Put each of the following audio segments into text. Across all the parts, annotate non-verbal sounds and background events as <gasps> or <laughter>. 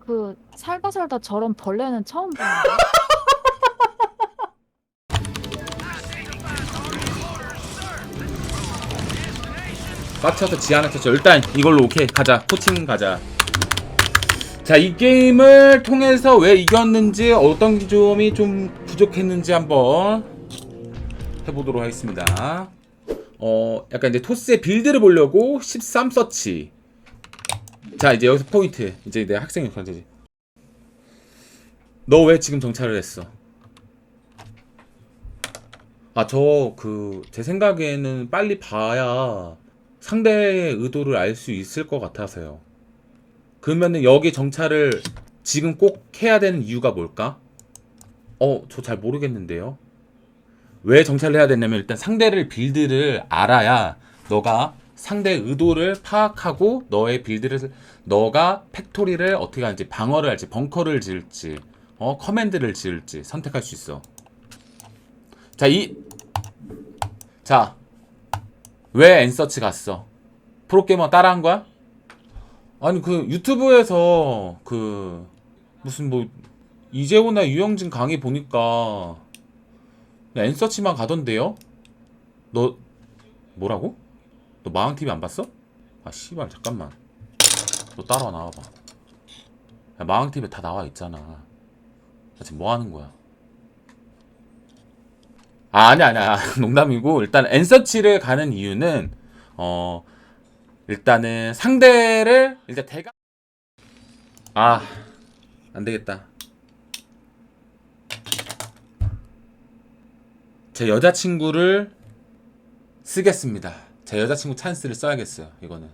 그 살다 살다 저런 벌레는 처음 보는데. 빡쳐서 지하나 쳤죠. 일단 이걸로 오케이 가자. 코칭 가자. 자, 이 게임을 통해서 왜 이겼는지 어떤 점이 좀 부족했는지 한번 해보도록 하겠습니다. 어, 약간 이제 토스의 빌드를 보려고 13 서치. 자, 이제 여기서 포인트. 이제 내 학생 역할이지. 너 왜 지금 정찰을 했어? 아, 저 그 제 생각에는 빨리 봐야 상대의 의도를 알 수 있을 것 같아서요. 그러면은 여기 정찰을 지금 꼭 해야 되는 이유가 뭘까? 어, 저 잘 모르겠는데요. 왜 정찰을 해야 되냐면 일단 상대를 빌드를 알아야 너가 상대의 의도를 파악하고 너의 빌드를 너가 팩토리를 어떻게 하는지 방어를 할지 벙커를 지을지 어 커맨드를 지을지 선택할 수 있어. 자, 이 자, 왜 엔서치 갔어? 프로게이머 따라한 거야? 아니 그 유튜브에서 그 무슨 뭐 이재호나 유영진 강의 보니까 엔서치만 가던데요? 너 뭐라고? 너 마왕 TV 안 봤어? 아 씨발 잠깐만 너 따라와 나와봐 야, 마왕 TV 다 나와 있잖아 나 지금 뭐 하는 거야? 아, 아니, 아니야. <laughs> 농담이고, 일단 엔서치를 가는 이유는, 어, 일단은 상대를, 일단 대가, 아, 안 되겠다. 제 여자친구를 쓰겠습니다. 제 여자친구 찬스를 써야겠어요, 이거는.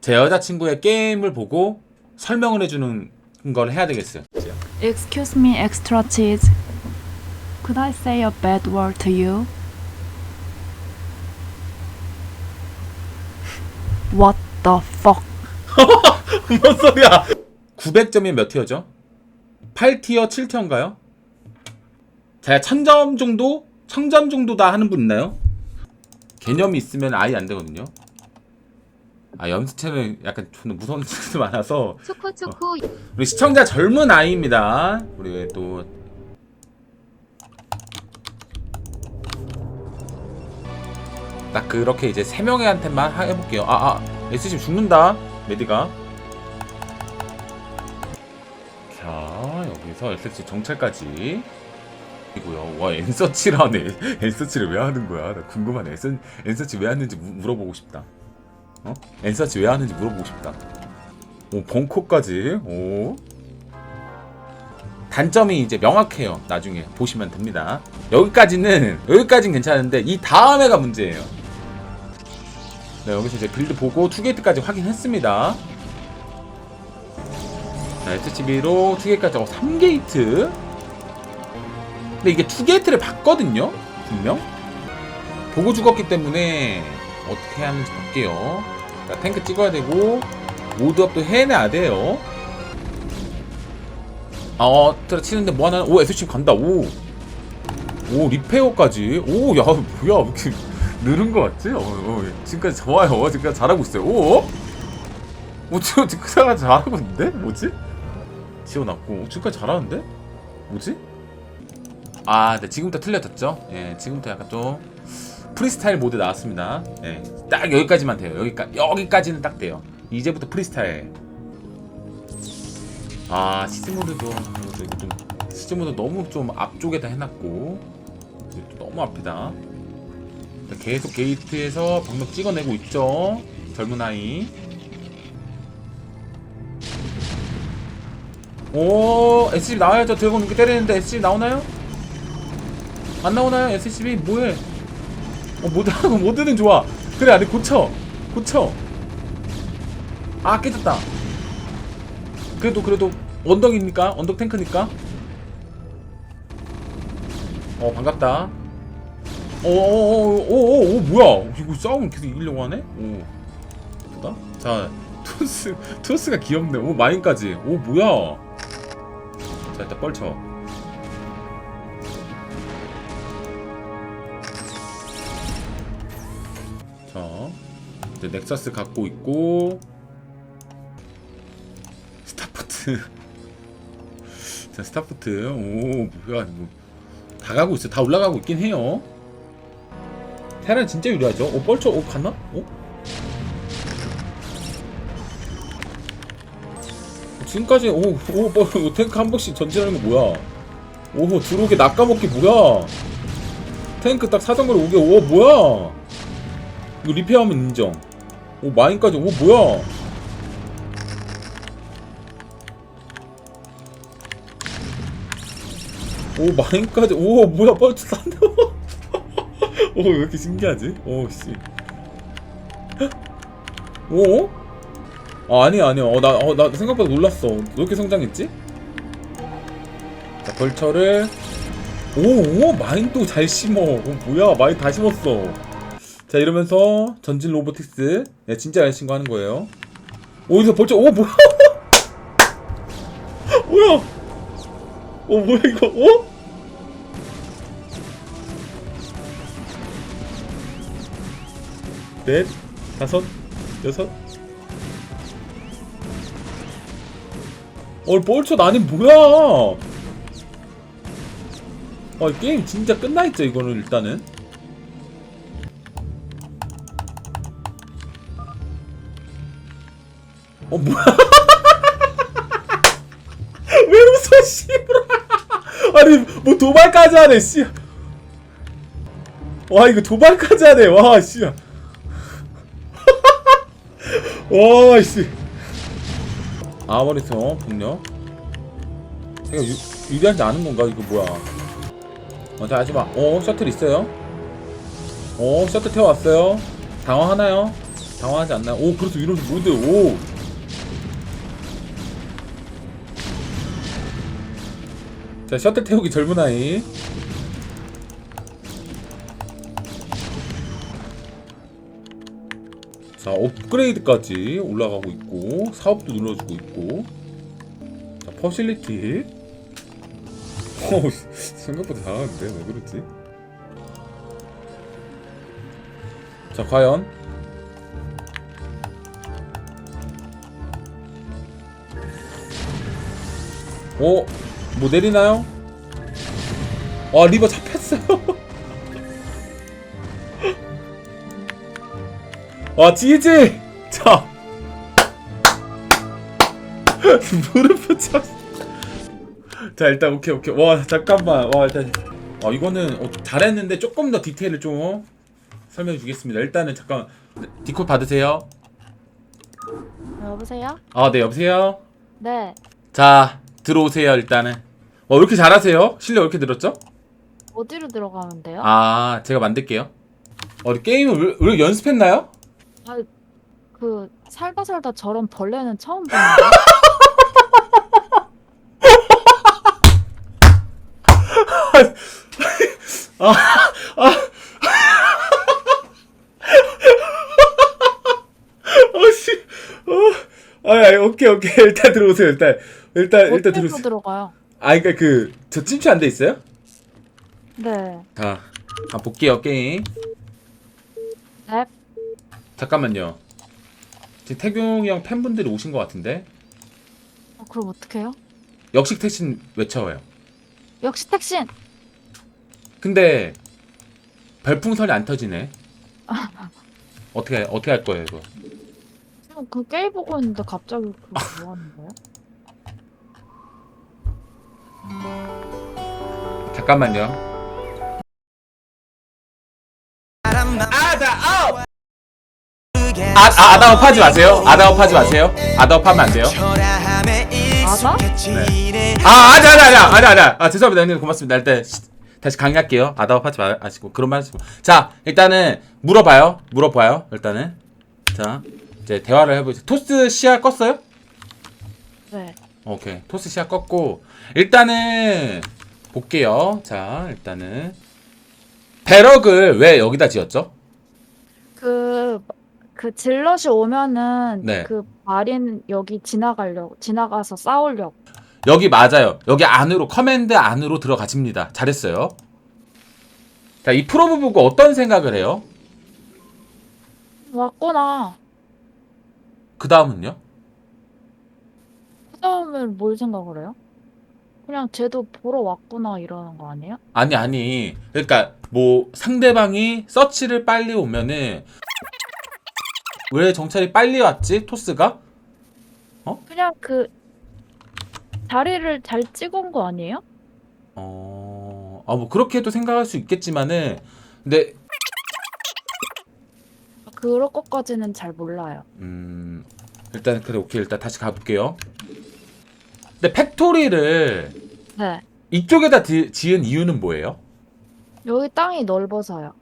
제 여자친구의 게임을 보고 설명을 해주는 걸 해야 되겠어요. Excuse me, extra cheese. Could I say a bad word to you? What the fuck? <laughs> 뭔 소리야? 900점이 몇 티어죠? 8티어, 7티어인가요? 자, 1000점 정도? 1000점 정도 다 하는 분 있나요? 개념이 있으면 아예 안 되거든요. 아, 염수채는 약간 좀 무서운 친구도 <laughs> 많아서 초코 초코 우리 시청자 젊은 아이입니다. 우리 또딱 그렇게 이제 세 명한테만 하- 해볼게요. 아, 아, SC 죽는다. 메디가. 자, 여기서 SC 정찰까지. 이고요. 와, 엔서치라네. 엔서치를 왜 하는 거야? 나 궁금하네. 엔서, 엔서치 왜 하는지 무- 물어보고 싶다. 어? 엔서치 왜 하는지 물어보고 싶다. 오 벙커까지 오 단점이 이제 명확해요 나중에 보시면 됩니다 여기까지는 여기까지는 괜찮은데 이 다음에가 문제예요 네 여기서 이제 빌드 보고 투게이트까지 확인했습니다 자 SCB로 투게이트까지 하고 3게이트 근데 이게 투게이트를 봤거든요 분명 보고 죽었기 때문에 어떻게 하는지 볼게요 자 탱크 찍어야 되고 모드업도 해내야 돼요. 아, 어, 들어 치는데 뭐 하나? 오, SC 간다. 오, 오 리페어까지. 오, 야, 뭐야, 왜 이렇게 느는 거 같지? 어, 어, 지금까지 좋아요. 지금까지 잘하고 있어요. 오, 오, 지금 지금까지 잘하고 있는데? 뭐지? 오, 지금까지 잘하는데? 뭐지? 아, 네, 지금부터 틀려졌죠? 예, 지금부터 약간 좀 프리스타일 모드 나왔습니다. 예, 딱 여기까지만 돼요. 여기까 여기까지는 딱 돼요. 이제부터 프리스타일. 아 시즌 모드도 좀 시즌 모드 너무 좀 앞쪽에다 해놨고 이게 또 너무 앞이다. 계속 게이트에서 방금 찍어내고 있죠. 젊은 아이. 오 SCB 나와야죠. 드래곤 이렇게 때리는데 SCB 나오나요? 안 나오나요? SCB 뭐해? 어 모드하고 <laughs> 모드는 좋아. 그래 안돼 고쳐 고쳐. 아 깨졌다. 그래도 그래도 언덕이니까 언덕 탱크니까. 어 반갑다. 오오오오오 뭐야? 이거 싸움 계속 이기려고 하네? 오 예쁘다. 자 토스 토스가 귀엽네. 오 마인까지. 오 뭐야? 자 일단 뻘쳐. 이제 넥서스 갖고 있고 스타포트. <laughs> 자, 스타포트. 오, 뭐야, 뭐. 다 가고 있어. 다 올라가고 있긴 해요. 테란 진짜 유리하죠? 오, 뻘쳐, 오, 갔나? 오? 지금까지, 오, 오, 뻘, 오, 탱크 한 번씩 전진하는 거 뭐야? 오, 들어오게 낚아먹기 뭐야? 탱크 딱 사정거리 오게, 오, 뭐야? 이거 리페어하면 인정. 오, 마인까지, 오, 뭐야? 오 마인까지. 오 뭐야 뻘쳐 싼다 오왜 이렇게 신기하지? 오씨. <gasps> 오? 아 아니야 아니야. 어나 어, 나 생각보다 놀랐어. 왜 이렇게 성장했지? 자 벌처를. 오, 오 마인도 잘 심어. 오 뭐야 마인 다 심었어 자 이러면서 전진 로보틱스. 네, 진짜 열심히 하는 거예요. 오 여기서 벌처 오 뭐야? <laughs> 뭐야? 어 뭐야 이거? 어? 넷 다섯 여섯. 어 볼초 아니 뭐야? 아 게임 진짜 끝나있죠 이거는 일단은 어 뭐야 <laughs> 왜 웃어 씨발 아니 뭐 도발까지 하네 씨. 와 이거 도발까지 하네 와 씨. <laughs> 와 씨. 아머리터 폭력. 제가 유, 유리하지 않은 건가 이거 뭐야? 어, 자 하지 마. 어 셔틀 있어요. 어 셔틀 태워왔어요. 당황하나요? 당황하지 않나요? 오 그래서 이러면서 뭔데? 오. 자 셔틀 태우기 젊은 아이. 자 업그레이드까지 올라가고 있고 사업도 눌러주고 있고. 자 퍼실리티. 어우 생각보다 잘하는데? 왜 그렇지? 자 과연? 오, 뭐 내리나요? 와, 리버 잡혔어요. <laughs> 와, 지지! 자. <laughs> 무릎 차. 자, 일단 오케이, 오케이. 와, 잠깐만. 와, 일단 아, 이거는 어, 잘했는데 조금 더 디테일을 좀 설명해 주겠습니다. 일단은 잠깐 디콜 받으세요. 여보세요? 아, 네, 여보세요. 네. 자, 들어오세요, 일단은. 어, 왜 이렇게 잘하세요? 실력 왜 이렇게 늘었죠? 어디로 들어가면 돼요? 아, 제가 만들게요. 어, 게임을 왜, 왜 연습했나요? 그 살다 살다 저런 벌레는 처음 보는데. 어, 씨. 어. 아, 아, 오케이, 오케이. 일단 들어오세요, 일단. 일단, 일단 어디로 들어오세요. 들어가요? 아, 그니까 그, 저 찜치 안 돼 있어요? 네. 자, 한번 볼게요, 게임. 네. 잠깐만요. 지금 태균이 형 팬분들이 오신 것 같은데? 어, 그럼 어떡해요? 역식 택신 외쳐요. 역시 택신. 근데, 별풍선이 안 터지네. <laughs> 어떻게, 어떻게 할 거예요, 이거? 어, 그 게임 보고 있는데 갑자기 그거 뭐 하는 거야? 잠깐만요. 아다 아, 아, 아다업 하지 마세요. 아다업 하지 마세요. 아다업 하면 안 돼요. 아다? 네. 아, 아니, 아니, 아니, 아니, 아니, 아, 죄송합니다. 형님, 고맙습니다. 일단, 시- 다시 강의할게요. 아다업 하지 마시고, 그런 말 하시고. 자, 일단은, 물어봐요. 물어봐요. 일단은. 자, 이제 대화를 해보세요. 토스 시야 껐어요? 네. 오케이. 토스 시야 껐고, 일단은, 볼게요. 자, 일단은. 배럭을 왜 여기다 지었죠? 그, 그 질럿이 오면은 네. 그 마린 여기 지나가려고 지나가서 싸우려고. 여기 맞아요. 여기 안으로 커맨드 안으로 들어가집니다. 잘했어요. 자, 이 프로브 보고 어떤 생각을 해요? 왔구나. 그 다음은요? 싸움을 뭘 생각을 해요? 그냥 쟤도 보러 왔구나 이러는 거 아니에요? 아니 아니 그러니까 뭐 상대방이 서치를 빨리 오면은 왜 정찰이 빨리 왔지 토스가 그냥 그 자리를 잘 찍은 거 아니에요? 어아 뭐 그렇게도 생각할 수 있겠지만은 근데 그럴 것까지는 잘 몰라요. 음 일단 그래 오케이 일단 다시 가볼게요 근데 팩토리를 네. 이쪽에다 지- 지은 이유는 뭐예요? 여기 땅이 넓어서요.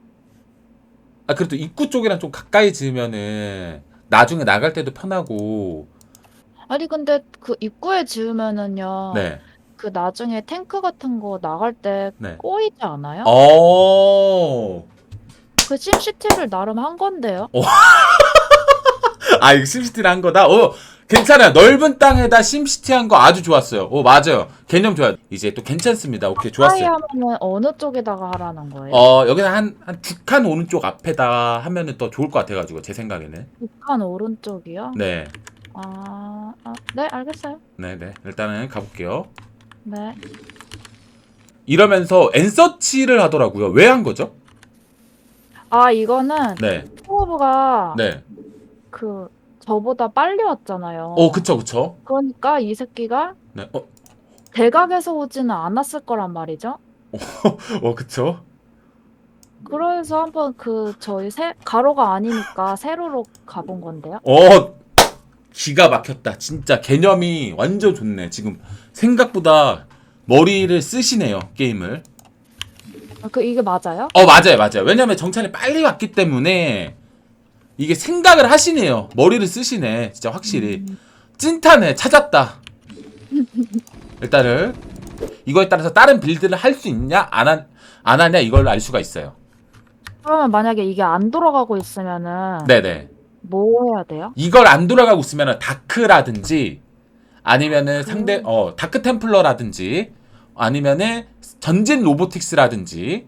아 그래도 입구 쪽이랑 좀 가까이 지으면은 나중에 나갈 때도 편하고 아니 근데 그 입구에 지으면은요. 네 그 나중에 탱크 같은 거 나갈 때 네. 꼬이지 않아요? 어. 그 심시티를 나름 한 건데요. <laughs> 아, 이거 심시티를 한 거다? 어, 괜찮아요. 넓은 땅에다 심시티 한 거 아주 좋았어요. 오, 맞아요. 개념 좋아요. 이제 또 괜찮습니다. 오케이, 좋았어요. 하면은 어느 쪽에다가 하라는 거예요? 어, 여기서 한, 한 두 칸 오른쪽 앞에다 하면은 더 좋을 것 같아가지고, 제 생각에는. 북한 오른쪽이요? 네. 아, 아, 네, 알겠어요. 네네. 일단은 가볼게요. 네. 이러면서 엔서치를 하더라고요. 왜 한 거죠? 아, 이거는 네. 프로브가 네. 그 저보다 빨리 왔잖아요. 어, 그쵸, 그쵸. 그러니까 이 새끼가 네. 어, 대각에서 오지는 않았을 거란 말이죠. <laughs> 어, 그쵸. 그래서 한번 그 저희 세 가로가 아니니까 세로로 가본 건데요. 어, 기가 막혔다. 진짜 개념이 완전 좋네. 지금 생각보다 머리를 쓰시네요, 게임을. 아, 그 이게 맞아요? 어, 맞아요, 맞아요. 왜냐면 정찰이 빨리 왔기 때문에 이게 생각을 하시네요. 머리를 쓰시네. 진짜 확실히. 찐타네. 찾았다. 일단은 이거에 따라서 다른 빌드를 할 수 있냐, 안, 한, 안 하냐, 이걸 알 수가 있어요. 그러면 만약에 이게 안 돌아가고 있으면은 네네. 뭐 해야 돼요? 이걸 안 돌아가고 있으면 다크라든지 아니면은 상대 어 다크 템플러라든지 아니면은 전진 로보틱스라든지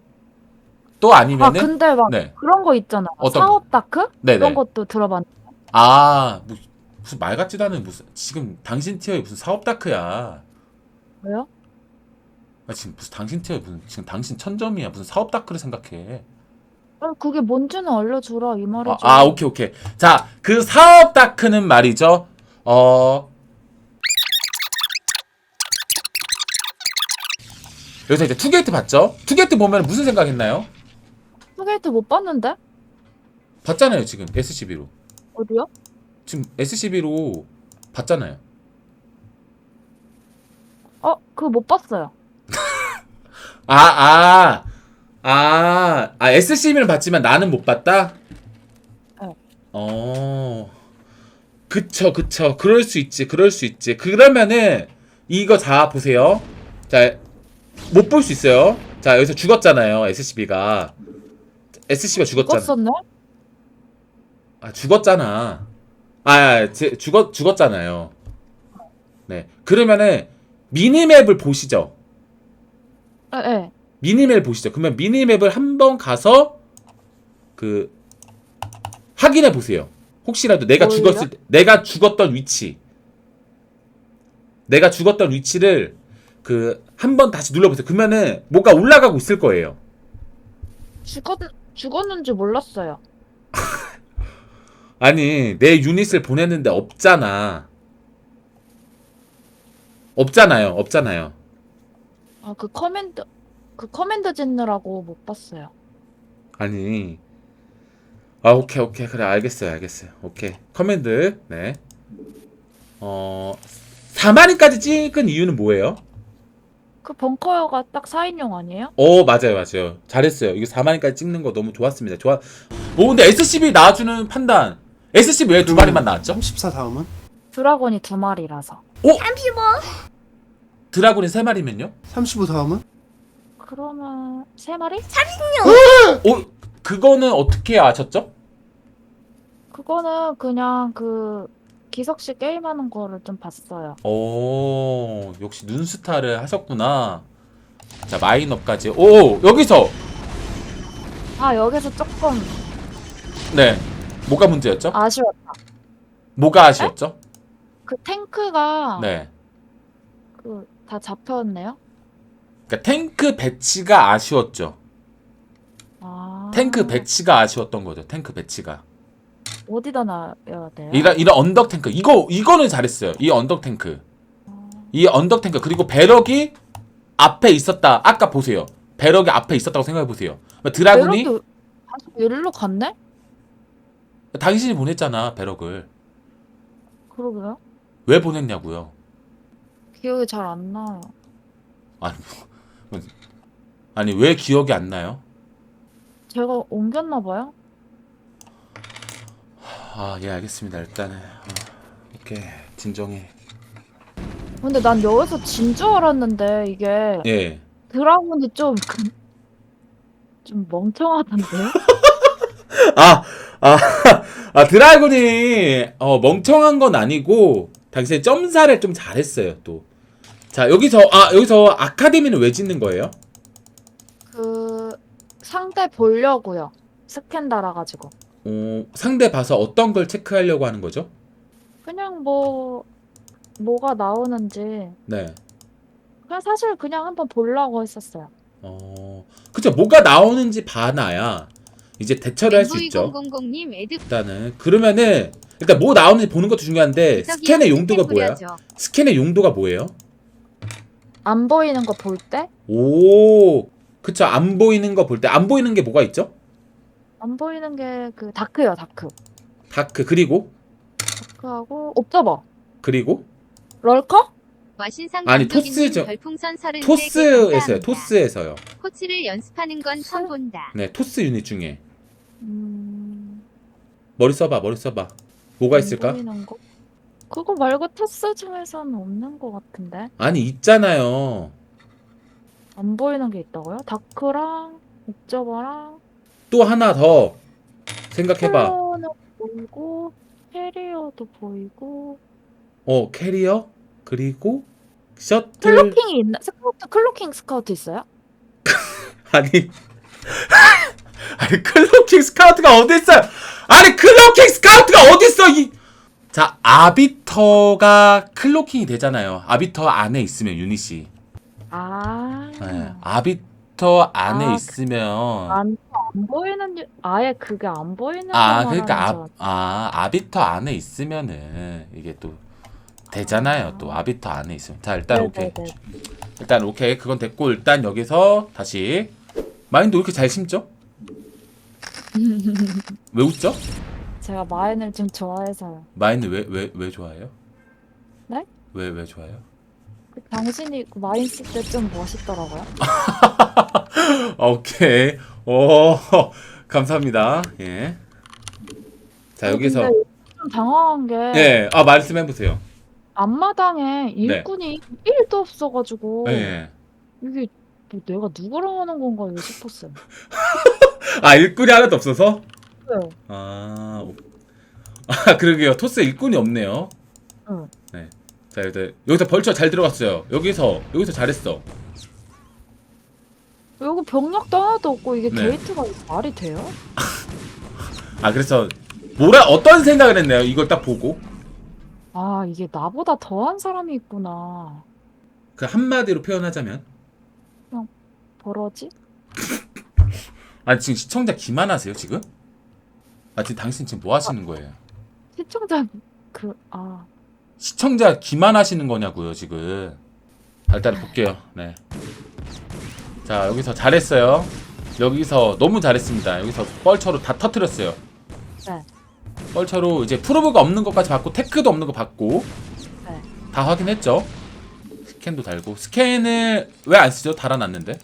또 아 아니면은 근데 막 네. 그런 거 있잖아. 어떤 거? 사업 다크? 네네. 그런 것도 들어봤. 아 무- 무슨 말 같지도 않은 무슨 지금 당신 티어에 무슨 사업 다크야 왜요? 아, 지금 무슨 당신 티어에 무슨 지금 당신 천점이야 무슨 사업 다크를 생각해 아, 그게 뭔지는 알려주라 이 말이죠. 아, 아 오케이 오케이 자 그 사업 다크는 말이죠 어 여기서 이제 투게이트 봤죠 투게이트 보면 무슨 생각했나요 투게이트 못 봤는데? 봤잖아요 지금 SCB로 어디요? 지금 SCB로 봤잖아요 어, 그거 못 봤어요. <laughs> 아아아아 SCB는 봤지만 나는 못 봤다 네. 어 그쵸 그쵸 그럴 수 있지 그럴 수 있지 그러면은 이거 자 보세요 자 못 볼 수 있어요 자 여기서 죽었잖아요 SCB가 SCB가 죽었잖아 죽었었네? 아 죽었잖아. 아, 제, 죽었 죽었잖아요. 네. 그러면은 미니맵을 보시죠. 예, 예. 미니맵 보시죠. 그러면 미니맵을 한번 가서 그 확인해 보세요. 혹시라도 내가 뭘요? 죽었을 때 내가 죽었던 위치 내가 죽었던 위치를 그 한 번 다시 눌러 보세요. 그러면은 뭐가 올라가고 있을 거예요. 죽었 죽었는지 몰랐어요. <laughs> 아니 내 유닛을 보냈는데 없잖아. 없잖아요. 없잖아요. 아, 그 커맨드 그 커맨드 짓느라고 못 봤어요. 아니 아 오케이 오케이 그래 알겠어요 알겠어요 오케이 커맨드 네어 4마리까지 찍은 이유는 뭐예요? 그 벙커가 딱 4인용 아니에요? 오 맞아요 맞아요 잘했어요 이거 4마리까지 찍는 거 너무 좋았습니다 좋아 오 근데 SCB 나와주는 판단 SCB 왜 두 마리만 나왔죠? 34 다음은? 드라곤이 두 마리라서. 드라군이 3마리면요? 35 다음은? 그러면 세 마리? 오 그거는 어떻게 아셨죠? 그거는 그냥 그 기석 씨 게임하는 거를 좀 봤어요. 오 역시 눈스타를 하셨구나 자 마인업까지 오 여기서 아, 여기서 조금 네 뭐가 문제였죠? 아쉬웠다. 뭐가 아쉬웠죠? 그 탱크가 네. 그 다 잡혔네요. 그러니까 탱크 배치가 아쉬웠죠. 아. 탱크 배치가 아쉬웠던 거죠. 탱크 배치가. 어디다 놔야 돼요? 이런 이런 언덕 탱크 이거 이거는 잘했어요. 이 언덕 탱크. 이 언덕 탱크 그리고 배럭이 앞에 있었다. 아까 보세요. 배럭이 앞에 있었다고 생각해 보세요. 드라군이 배럭이 다시 일로 갔네? 당신이 보냈잖아 배럭을. 그러게요. 왜 보냈냐고요? 기억이 잘 안 나요. 아니 뭐, 아니 왜 기억이 안 나요? 제가 옮겼나 봐요. 아 예 알겠습니다. 일단은 어, 오케이 진정해. 근데 난 여기서 진 줄 알았는데 이게 예. 드라군이 좀, 그, 좀 멍청하던데요? <laughs> 아, 아, <laughs> 아, 드라군이, 어, 멍청한 건 아니고, 당신의 점사를 좀 잘했어요, 또. 자, 여기서, 아, 여기서 아카데미는 왜 짓는 거예요? 그 상대 보려고요. 스캔 달아가지고. 어, 상대 봐서 어떤 걸 체크하려고 하는 거죠? 그냥 뭐 뭐가 나오는지 네. 그냥 사실 그냥 한번 보려고 했었어요. 어, 그쵸. 뭐가 나오는지 봐놔야, 이제 대처를 할 수 있죠. 000님 애드 일단은. 그러면은, 일단 뭐 나오는지 보는 것도 중요한데, 스캔의 용도가 뭐야? 스캔의 용도가 뭐예요? 안 보이는 거 볼 때? 오, 그쵸. 안 보이는 거 볼 때, 안 보이는 게 뭐가 있죠? 안 보이는 게 그 다크요, 다크. 다크, 그리고, 다크하고 옵저버. 그리고, 럴커? 와신상 아니, 토스죠. 별풍선 33개 토스에서요. 감사합니다. 토스에서요. 코치를 연습하는 건 처음 본다. 네, 토스 유닛 중에 음. 머리 써봐, 머리 써봐. 뭐가 안 있을까? 보이는 거? 그거 말고 토스 중에서는 없는 것 같은데. 아니 있잖아요. 안 보이는 게 있다고요? 다크랑 옵저버랑 또 하나 더 생각해봐. 보이고 캐리어도 보이고 어, 캐리어 그리고 셔틀. 클로킹이 있나? 스카우트 클로킹 스카우트 있어요? <laughs> 아니, <laughs> 아니 클로킹 스카우트가 어디 있어요? 아니 클로킹 스카우트가 어디 있어? 이 자, 아비터가 클로킹이 되잖아요. 아비터 안에 있으면 유닛이. 아. 네, 아비 터 안에 아, 있으면 안, 안 보이는 유- 아예 그게 안 보이는 아, 그러니까 하는 아, 줄 아, 아비터 안에 있으면은 이게 또 되잖아요. 또 아비터 안에 있으면. 자, 일단 오케이. 네네네. 일단 오케이. 그건 됐고 일단 여기서 다시 마인드 왜 이렇게 잘 심죠? <laughs> 왜 웃죠? 제가 마인을 좀 좋아해서요. 마인드 왜왜 왜 좋아해요? 네? 왜 왜 좋아해요? 그 당신이 그 마인 쓸때좀 멋있더라고요. <laughs> 오케이. 오, 감사합니다. 예. 자, 어, 여기서 근데 좀 당황한 게 예. 아, 말씀해 보세요. 앞마당에 일꾼이 1도 없어가지고 예. 이게 뭐 내가 누구랑 하는 건가 싶었어요. <laughs> 아, 일꾼이 하나도 없어서? 네. 아, 오- 아 그러게요. 토스 일꾼이 없네요. 응. 네. 자, 여기서, 여기서 벌처 잘 들어갔어요. 여기서, 여기서 잘했어. 여기 병력도 하나도 없고 이게 네. 게이트가 말이 돼요? <laughs> 아, 그래서, 뭐라, 어떤 생각을 했나요? 이걸 딱 보고. 아 이게 나보다 더한 사람이 있구나. 그 한마디로 표현하자면. 버러지? <laughs> 아, 지금 시청자 기만하세요, 지금? 아, 지금 당신 지금 뭐 하시는 거예요? 시청자 그 아 시청자 기만하시는 거냐고요, 지금. 아, 일단 볼게요. 네. 자, 여기서 잘했어요. 여기서 너무 잘했습니다. 여기서 뻘처로 다 터트렸어요. 네. 뻘처로 이제 프로브가 없는 것까지 받고 테크도 없는 거 받고 네. 다 확인했죠. 스캔도 달고 스캔을 왜 안 쓰죠? 달아놨는데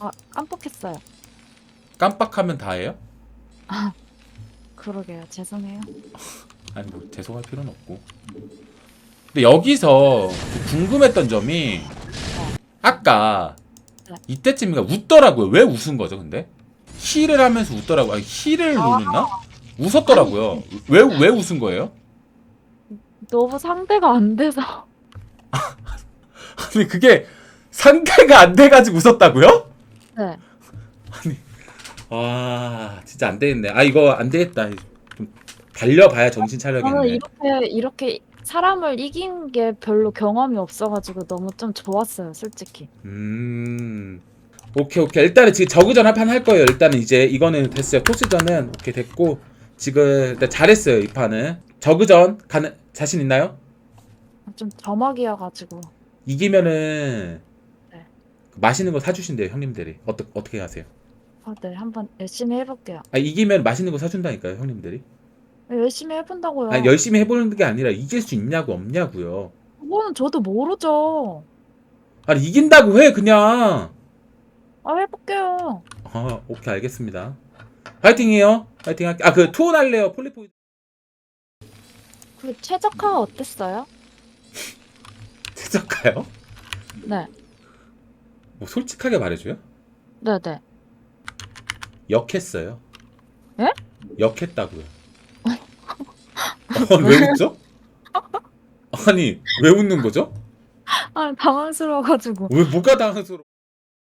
아, 깜빡했어요. 깜빡하면 다예요? 그러게요. 죄송해요. <laughs> 아니 뭐 죄송할 필요는 없고. 근데 여기서 궁금했던 점이 아까 네. 이때쯤인가 웃더라고요. 왜 웃은 거죠? 근데 힐을 하면서 웃더라고요. 아니, 힐을 누르나? 웃었더라고요. 왜 왜 웃은 거예요? 너무 상대가 안 돼서 <laughs> 아니 그게 상대가 안 돼가지고 웃었다고요? 네. 와 진짜 안 되겠네. 아 이거 안 되겠다. 좀 달려봐야 정신 저는 차려겠네. 이렇게 이렇게 사람을 이긴 게 별로 경험이 없어가지고 너무 좀 좋았어요, 솔직히. 음. 오케이 오케이 일단은 지금 저그전 한 판 할 거예요 일단은 이제 이거는 됐어요 토스전은 오케이 됐고 지금 일단 잘했어요 이 판은 저그전 가는 자신 있나요? 좀 저막이어가지고. 이기면은 네. 맛있는 거 사주신대요 형님들이 어떠, 어떻게 하세요? 아, 네, 한번 열심히 해볼게요. 아 이기면 맛있는 거 사준다니까요 형님들이 열심히 해본다고요. 아니 열심히 해보는 게 아니라 이길 수 있냐고 없냐고요 그거는 저도 모르죠. 아니 이긴다고 해 그냥 아, 해볼게요. 아 오케이 알겠습니다 파이팅이에요 파이팅 할게 아그 투혼 할래요 폴리포이 그 최적화 어땠어요? <laughs> 최적가요? 네, 뭐 솔직하게 말해줘요? 네네. 역했어요. 예? 역했다고요. 어, 왜 웃죠? 아니 왜 웃는 거죠? 아, 당황스러워가지고. 왜 뭐가 당황스러워?